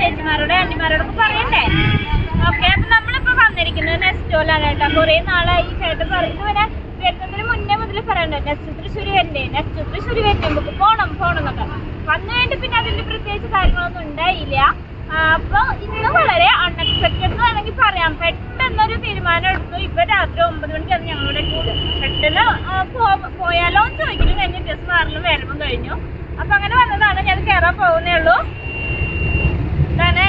ചേച്ചിമാരോട് ആന്റിമാരോടൊക്കെ പറയണ്ടേ? ഓക്കെ അപ്പൊ നമ്മളിപ്പോ വന്നിരിക്കുന്നത് നെസ്റ്റോലാണ് കേട്ടോ കുറെ നാളായി ചേട്ടൻ പറയുന്നത് പിന്നെ വരുന്നതിന് മുന്നേ മുതൽ പറയണ്ടേ നെക്സ്റ്റ് തൃശ്ശൂര് വരണ്ടേ നെക്സ്റ്റ് തൃശ്ശൂര് വരണ്ടേ നമുക്ക് പോണം പോണം എന്നൊക്കെ. വന്നു കഴിഞ്ഞിട്ട് പിന്നെ അതിന്റെ പ്രത്യേകിച്ച് കാര്യങ്ങളൊന്നും ഉണ്ടായില്ല. ആ, അപ്പൊ ഇന്ന് വളരെ അൺഎക്സ്പെക്ടഡ് വേണമെങ്കിൽ പറയാം. പെട്ടെന്നൊരു തീരുമാനം എടുത്തു. ഇപ്പൊ രാത്രി ഒമ്പത് മണിക്കാണ് ഞങ്ങളുടെ കൂടെ പെട്ടെന്ന് പോയാലോ എന്ന് ചോദിക്കലും കഴിഞ്ഞ് ഡ്രസ് മാറലും വരവും കഴിഞ്ഞു. അപ്പൊ അങ്ങനെ വന്നതാണ്. ഞാൻ കയറാൻ പോകുന്നേ ഉള്ളൂ.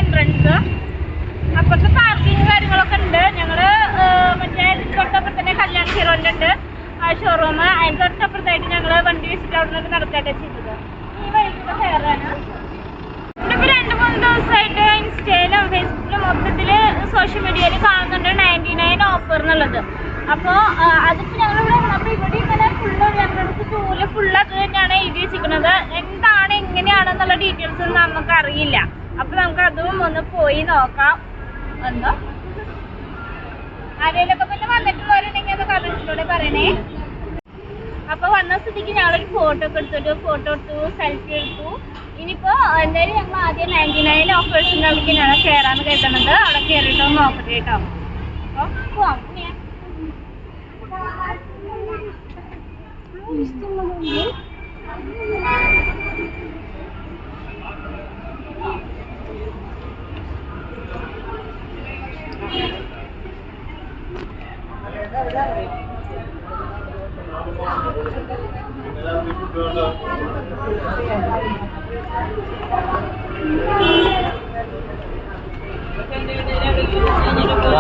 എൻട്രൻസ് അപ്പുറത്ത് പാർക്കിങ് കാര്യങ്ങളൊക്കെ ഉണ്ട്. ഞങ്ങൾ ആ, മറ്റേ തൊട്ടപ്പുറത്ത് തന്നെ കല്യാൺ ഹീറോന്റെ ഉണ്ട്. ആ ഷോറൂം അതിന് തൊട്ടപ്പുറത്തായിട്ട് ഞങ്ങൾ വണ്ടി വെച്ചിട്ട് അവിടെ നിന്ന് നടക്കാട്ടെ ചെയ്തത്. ഈ വഴിക്കൂടെ കയറാണ് ഇപ്പൊ രണ്ട് മൂന്ന് ദിവസമായിട്ട് ഇൻസ്റ്റയിലും ഫേസ്ബുക്കിലും മൊത്തത്തിൽ സോഷ്യൽ മീഡിയയിൽ കാണുന്നുണ്ട്. നയന്റി നയൻ ഓഫർ എന്നുള്ളത്. അപ്പോൾ അതിപ്പോൾ ഞങ്ങളിവിടെ വന്നപ്പോൾ ഇവിടെ ഇങ്ങനെ ഫുള്ള് ഞങ്ങൾക്ക് ടൂൽ ഫുള്ള് അത് തന്നെയാണ് എഴുതി വെച്ചിരിക്കുന്നത് എന്താണ് എങ്ങനെയാണെന്നുള്ള ഡീറ്റെയിൽസ് ഒന്നും നമുക്ക് അറിയില്ല അപ്പോൾ നമുക്ക് അതും ഒന്ന് പോയി നോക്കാം ഒന്ന് ആരെങ്കിലൊക്കെ പിന്നെ വന്നിട്ടുള്ളവരുണ്ടെങ്കിൽ അത് കമന്റിലൂടെ പറയണേ. അപ്പൊ വന്ന സ്ഥിതിക്ക് ഞങ്ങളൊരു ഫോട്ടോ ഒക്കെ എടുത്തിട്ട്. ഫോട്ടോ എടുത്തു സെൽഫി എടുത്തു. ഇനിയിപ്പോ എന്തായാലും ഞങ്ങൾ ആദ്യം നയന്റി നയൻ ഓഫേഴ്സിന്റെ അവിടേക്കാണ് കയറാന്ന് കരുതുന്നത് അവിടെ കയറിയിട്ട് നോക്കട്ടെ കേട്ടോ. അപ്പൊ പോവാം. ഇനി.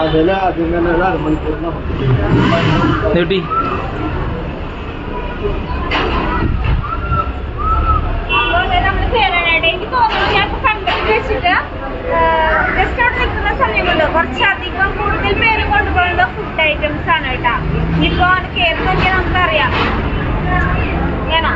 അതിന് അതിങ്ങനെ ഒരു അരമണിക്കൂർ നമുക്ക് നീട്ടി അപ്പൊ ദേ നമ്മൾ കയറാനായിട്ട് എനിക്ക് തോന്നുന്നു ഞാൻ ഇപ്പൊ കണ്ടത് വെച്ചിട്ട് ജസ്റ്റ് അവിടെ കൊണ്ട് കുറച്ചധികം കൂടുതൽ പേര് കൊണ്ടുപോകേണ്ട ഫുഡ് ഐറ്റംസ് ആണ് കേട്ടാ. ഇനിയിപ്പോ കയറി നോക്കിയാൽ നമുക്കറിയാം. വേണം?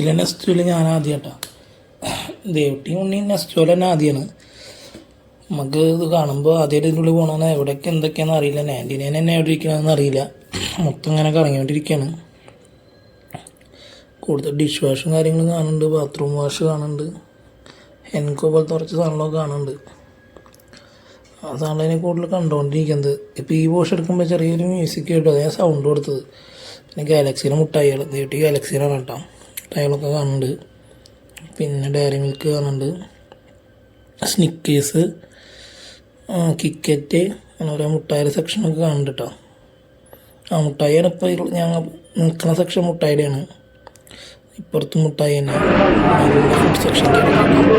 നാട്ടിലെ നെസ്റ്റോൽ ഞാൻ ആദ്യമായിട്ടാ ദേവട്ടി ഉണ്ണി നെസ്റ്റോൽ തന്നെ ആദ്യമാണ് നമുക്ക് ഇത് കാണുമ്പോൾ ആദ്യമായിട്ട് ഇതിന്റെ ഉള്ളിൽ പോകണമെന്ന് എവിടെയൊക്കെ എന്തൊക്കെയാണെന്ന് അറിയില്ല. നാന്റീനേൻ തന്നെ എവിടെ ഇരിക്കണമെന്ന് അറിയില്ല. മൊത്തം ഇങ്ങനെ കറങ്ങിക്കൊണ്ടിരിക്കുകയാണ് കൂടുതൽ ഡിഷ് വാഷും കാര്യങ്ങളും കാണുന്നുണ്ട് ബാത്റൂം വാഷ് കാണുന്നുണ്ട്. എൻകോ പോലത്തെ കുറച്ച് സാധനങ്ങളൊക്കെ കാണുന്നുണ്ട്. ആ സാധനം കൂടുതൽ കണ്ടുകൊണ്ടിരിക്കുന്നത് ഇപ്പോൾ ഈ വാഷ് എടുക്കുമ്പോൾ ചെറിയൊരു മ്യൂസിക് കേട്ടു അതേ സൗണ്ട് കൊടുത്തത്. പിന്നെ ഗാലക്സിയുടെ മുട്ടായികൾ ദേട്ടി ഗാലക്സിയിലാണ് കേട്ടോ. മുട്ടായികളൊക്കെ കാണുന്നുണ്ട്. പിന്നെ ഡയറി മിൽക്ക് കാണുന്നുണ്ട്. സ്നിക്കേഴ്സ് കിക്കറ്റ് അങ്ങനെ ഓരോ മുട്ടായിയുടെ സെക്ഷനൊക്കെ കാണുന്നുണ്ട് കേട്ടോ ആ മുട്ടായിയാണ് ഇപ്പോൾ ഞങ്ങൾ നിൽക്കുന്ന സെക്ഷൻ മുട്ടായിയുടെയാണ്. ഇപ്പുറത്ത് മുട്ടായി തന്നെ. ഫുഡ് സെക്ഷൻ ഞാനിവിടെ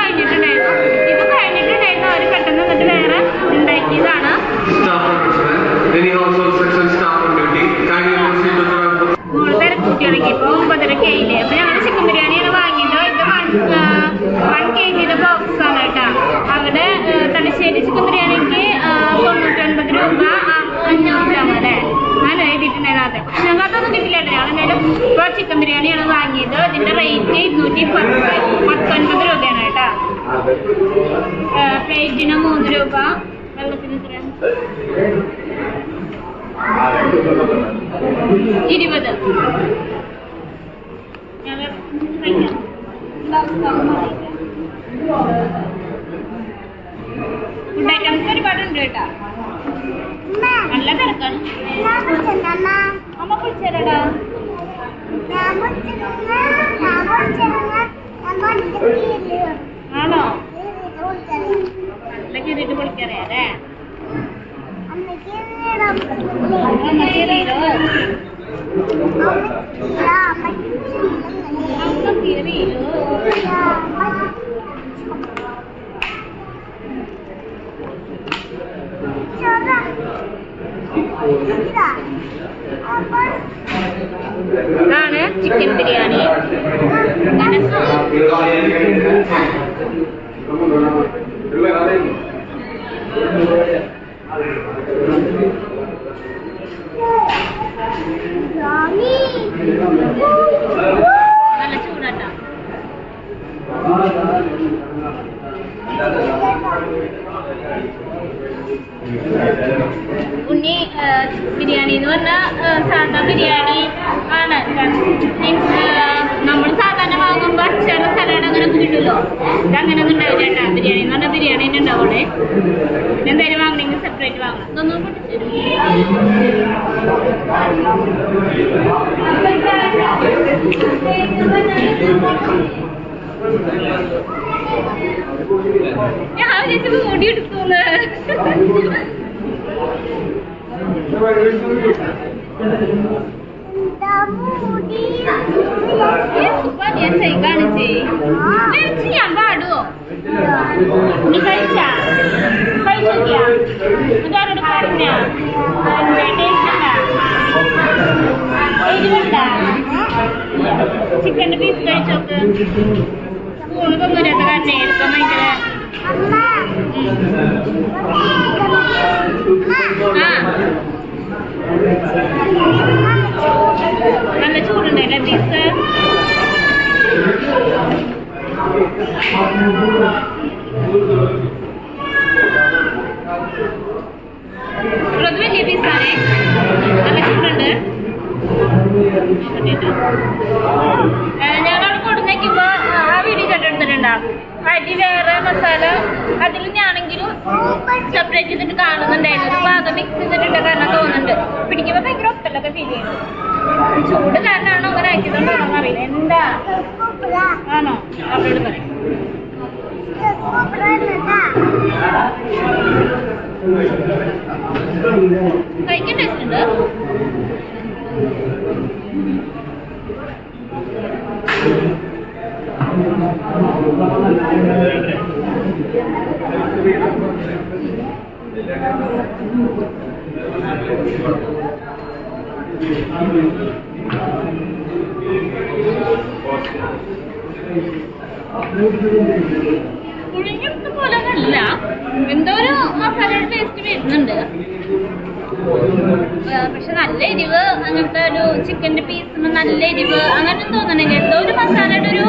ഇറങ്ങിയപ്പോ ഒമ്പതരക്ക് ആയില്ലേ. അപ്പൊ ഞങ്ങൾ ചിക്കൻ ബിരിയാണിയാണ് വാങ്ങിയത്. ഇത് വൺ കെ ജിയുടെ ബോക്സ് ആണ് കേട്ടോ. അവിടെ തലശ്ശേരി ചിക്കൻ ബിരിയാണിക്ക് തൊണ്ണൂറ്റൊൻപത് രൂപ അഞ്ഞൂറ് ഗ്രാം അല്ലേ? നല്ല എഴുതിയിട്ടുണ്ടായിരുന്നു പക്ഷെ ഞങ്ങൾ അതൊന്നും കിട്ടില്ല കേട്ടോ. ഞങ്ങൾ എന്തായാലും ഇപ്പോൾ ചിക്കൻ ബിരിയാണിയാണ് വാങ്ങിയത്. ഇതിന്റെ റേറ്റ് ഇരുന്നൂറ്റി പത്ത് പത്തൊൻപത് രൂപയാണ് കേട്ടോ. പ്ലേറ്റിന് മൂന്ന് രൂപ. വെള്ളത്തിന് എത്ര? ഇരുപത്. ഫുഡ് ഐറ്റംസ് ഒരുപാടുണ്ട് കേട്ടോ. നല്ല തിരക്കാണ്. അമ്മ കുളിച്ചേരടാ ആണോ? നല്ല കയറിയിട്ട് കുളിക്കറിയാ അല്ലേ ഇതാണ് ചിക്കൻ ബിരിയാണി നല്ല ഇത് അങ്ങനെ ഒന്നും ഉണ്ടാവില്ല ബിരിയാണി എന്ന് പറഞ്ഞാൽ ബിരിയാണി തന്നെ ഉണ്ടാവുള്ളേ എന്തായാലും വാങ്ങണമെങ്കിൽ സെപ്പറേറ്റ് വാങ്ങണം ഇതൊന്നും ഞാൻ എടുക്കുന്നു ഞാൻ കാണിച്ചേ ഞാൻ പാടുവോ? നീ കഴിച്ചാ കഴിച്ചോക്കിയാ ഇതാരോട് പറഞ്ഞ ചിക്കന്റെ പീസ് കഴിച്ചോക്ക് സ്പൂണ് തന്നൂരാത്ത കാരണം എടുക്കാൻ ഭയങ്കര ആ നല്ല ചൂടുണ്ടല്ലേ പീസ് അത് വലിയ പീസാണേ നല്ല ചൂടുണ്ട്. ഞങ്ങൾ കൊടുന്നേക്കുമ്പോ ആ വീഡിയോ കണ്ടെടുത്തിട്ടുണ്ടാവും അരി വേറെ മസാല അതിൽ ഞാനെങ്കിലും സെപ്പറേറ്റ് ചെയ്തിട്ട് കാണുന്നുണ്ടായിരുന്നു. ഭാഗം മിക്സ് ചെയ്തിട്ടുണ്ട് കാരണം തോന്നുന്നുണ്ട്. പിടിക്കുമ്പോ ഭയങ്കര ഒപ്പലൊക്കെ ഫീൽ ചെയ്യുന്നു. ചൂട് കാരണമാണോ അറിയില്ല. എന്താ? ആണോ? കഴിക്കാൻ ടേസ്റ്റ് ഉണ്ട്? പുഴുങ്ങിയെടുത്ത പോലെ അല്ല എന്തോ ഒരു മസാലയുടെ ടേസ്റ്റ് വരുന്നുണ്ട്. പക്ഷെ നല്ല എരിവ് അങ്ങനത്തെ ഒരു ചിക്കന്റെ പീസ് നല്ല എരിവ് അങ്ങനെ തോന്നണില്ല എന്തോ ഒരു മസാലയുടെ ഒരു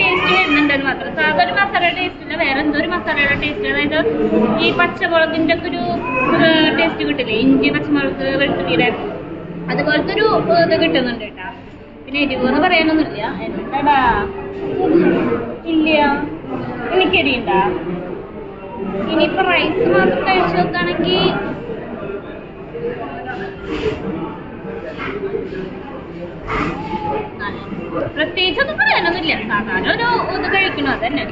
ടേസ്റ്റ് വരുന്നുണ്ടെന്ന് മാത്രം. സാധാ ഒരു മസാലയുടെ ടേസ്റ്റ് ഇല്ല വേറെ എന്തോ ഒരു മസാലയുടെ ടേസ്റ്റ് അതായത് ഈ പച്ചമുളകിന്റെ ഒക്കെ ഒരു ടേസ്റ്റ് കിട്ടില്ലേ? ഇഞ്ചി പച്ചമുളക് വെളുത്തുള്ളിയുടെ. അതുപോലത്തെ ഒരു ഇത് കിട്ടുന്നുണ്ട് കേട്ടാ. എന്ന് പറയാനൊന്നുമില്ല. എന്താടാ? ഇല്ല എനിക്കെരിയുണ്ടാ ഇനിയിപ്പോ റൈസ് മാത്രം കഴിച്ചു നോക്കുകയാണെങ്കിൽ പ്രത്യേകിച്ചൊന്നും പറയാനൊന്നുമില്ല. സാധാരണ ഒരു ഇത് കഴിക്കണം അതന്നെ.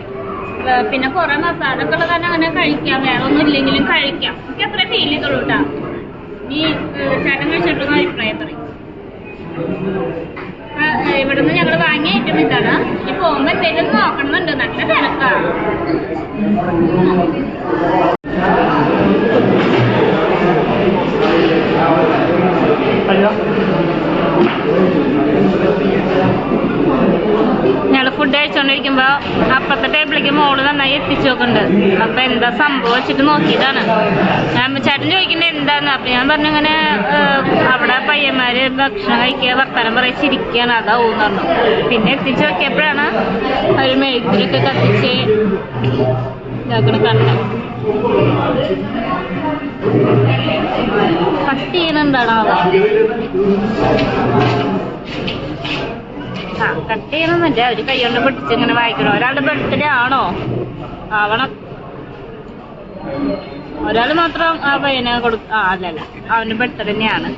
പിന്നെ കുറെ മസാല തന്നെ അങ്ങനെ കഴിക്കാം. വേറെ ഒന്നും ഇല്ലെങ്കിലും കഴിക്കാം. എനിക്ക് അത്ര ഫീൽ ചെയ്തോളൂട്ടാ നീ ചേട്ടൻ കഴിച്ചിട്ടുള്ള അഭിപ്രായം പറയും ആ, ഏർ ഇവിടുന്ന് ഞങ്ങൾ വാങ്ങിയ ഐറ്റം ഇതാണ് പോകുമ്പോ എന്തെങ്കിലും നോക്കണമെന്നുണ്ട് നല്ല തിരക്കാ ഫുഡ് കഴിച്ചോണ്ടിരിക്കുമ്പോ അപ്പത്തെ ടേബിളിലേക്ക് മോൾ നന്നായി എത്തിച്ചു നോക്കുന്നുണ്ട്. അപ്പൊ എന്താ സംഭവം വെച്ചിട്ട് നോക്കിയതാണ്. ഞാൻ ചേട്ടൻ ചോദിക്കുന്നത് എന്താന്ന്. അപ്പൊ ഞാൻ പറഞ്ഞു ഇങ്ങനെ അവിടെ പയ്യന്മാര് ഭക്ഷണം കഴിക്കുക വർത്തമാനം പറയാൻ ചിരിക്കുകയാണ്. അതാവും പറഞ്ഞു. പിന്നെ എത്തിച്ചു നോക്കിയപ്പോഴാണ് ഒരു മെഴുത്തിലൊക്കെ കത്തിച്ച് ഇതാക്കണ കണ്ടത്. കട്ട് ചെയ്യണുണ്ടാണോ അവ ആ കട്ട് ചെയ്യണമെന്നില്ല. അവർ കൈ കൊണ്ട് പിടിച്ച് ഇങ്ങനെ വായിക്കണം. ഒരാളുടെ ബർത്ത്ഡേ ആണോ? ആവണം. ഒരാൾ മാത്രം ആ പയ്യനെ കൊടു ആ അല്ലല്ല അവന് ബർത്ത്ഡേ തന്നെയാണ്.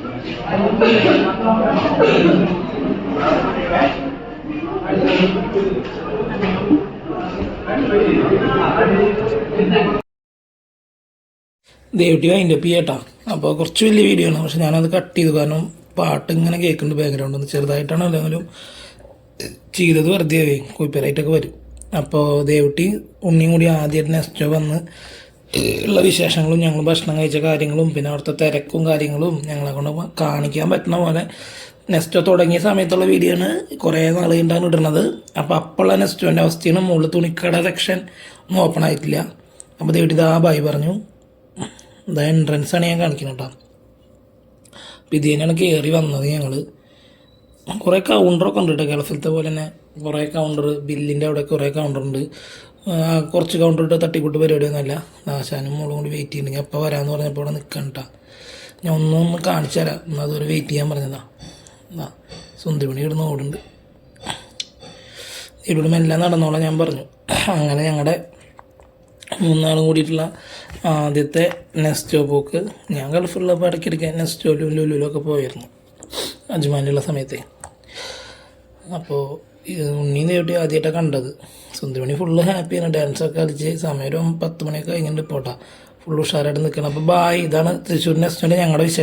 ദേവട്ടി അതിന്റെ പി ഏട്ടാ അപ്പോൾ കുറച്ച് വലിയ വീഡിയോ ആണ്. പക്ഷെ ഞാനത് കട്ട് ചെയ്തു. കാരണം പാട്ട് ഇങ്ങനെ കേൾക്കുന്നുണ്ട് ബാക്ക്ഗ്രൗണ്ട് ഒന്ന് ചെറുതായിട്ടാണ് അല്ലെങ്കിലും ചെയ്തത് വെറുതെ ആയി. കോപ്പിറൈറ്റൊക്കെ വരും. അപ്പോൾ ദേവട്ടി ഉണ്ണിയും കൂടി ആദ്യമായിട്ട് നെക്സ്റ്റ് വന്ന് ഉള്ള വിശേഷങ്ങളും ഞങ്ങൾ ഭക്ഷണം കഴിച്ച കാര്യങ്ങളും പിന്നെ അവിടുത്തെ തിരക്കും കാര്യങ്ങളും ഞങ്ങളെ കൊണ്ട് കാണിക്കാൻ പറ്റുന്ന പോലെ നെസ്റ്റോ തുടങ്ങിയ സമയത്തുള്ള വീഡിയോ ആണ് കുറേ നാൾ കഴിഞ്ഞാണ് ഇടുന്നത്. അപ്പോൾ അപ്പോഴുള്ള നെസ്റ്റോന്റെ അവസ്ഥയാണ് മുകളിൽ തുണിക്കട സെക്ഷൻ ഒന്നും ഓപ്പൺ ആയിട്ടില്ല. അപ്പോൾ ദേവട്ടി ഇതാ ബായി പറഞ്ഞു. ഇതാ എൻട്രൻസ് ആണ് ഞാൻ കാണിക്കുന്നത് കേട്ടോ. അപ്പോൾ ഇത് തന്നെയാണ് കയറി വന്നത് ഞങ്ങൾ കുറേ കൗണ്ടറൊക്കെ ഉണ്ട് കേട്ടോ ഗൾഫിലത്തെ പോലെ തന്നെ. കുറേ കൗണ്ടർ ബില്ലിന്റെ അവിടെ കുറേ കൗണ്ടറുണ്ട് കുറച്ച് കൗണ്ടർ ഇട്ട് തട്ടിക്കൂട്ട് പരിപാടിയൊന്നുമല്ല ആശാനും മോളും കൂടി വെയിറ്റ് ചെയ്യുന്നുണ്ട്. ഞാൻ അപ്പോൾ വരാമെന്ന് പറഞ്ഞപ്പോൾ ഇവിടെ നിൽക്കണം കേട്ടോ ഞാൻ ഒന്നും കാണിച്ചു തരാം. എന്നാൽ അതുവരെ വെയിറ്റ് ചെയ്യാൻ പറഞ്ഞതാ. എന്നാ സുന്ദരിമണി ഇവിടുന്ന് ഓടുണ്ട് ഇവിടെ മെല്ലെ നടന്നോളാം ഞാൻ പറഞ്ഞു. അങ്ങനെ ഞങ്ങളുടെ മൂന്നാളും കൂടിയിട്ടുള്ള ആദ്യത്തെ നെസ്റ്റോ പോക്ക് ഞാൻ ഗൾഫിലുള്ളപ്പോൾ ഇടയ്ക്കിടയ്ക്ക് നെസ്റ്റോയിലും ലുലുലൊക്കെ പോയിരുന്നു അജ്മാനിലുള്ള സമയത്തെ അപ്പോൾ ഉണ്ണി നേടി ആദ്യമായിട്ടാണ് കണ്ടത്. സുന്ദരമണി ഫുള്ള് ഹാപ്പിയാണ് ഡാൻസൊക്കെ കളിച്ച് സമയം ഒരു പത്ത് മണിയൊക്കെ കഴിഞ്ഞിട്ട് പോട്ടാ. ഫുള്ള് ഉഷാറായിട്ട് നിൽക്കണം അപ്പോൾ ബായ് ഇതാണ് തൃശ്ശൂരിന്റെ ഞങ്ങളുടെ വിശേഷം.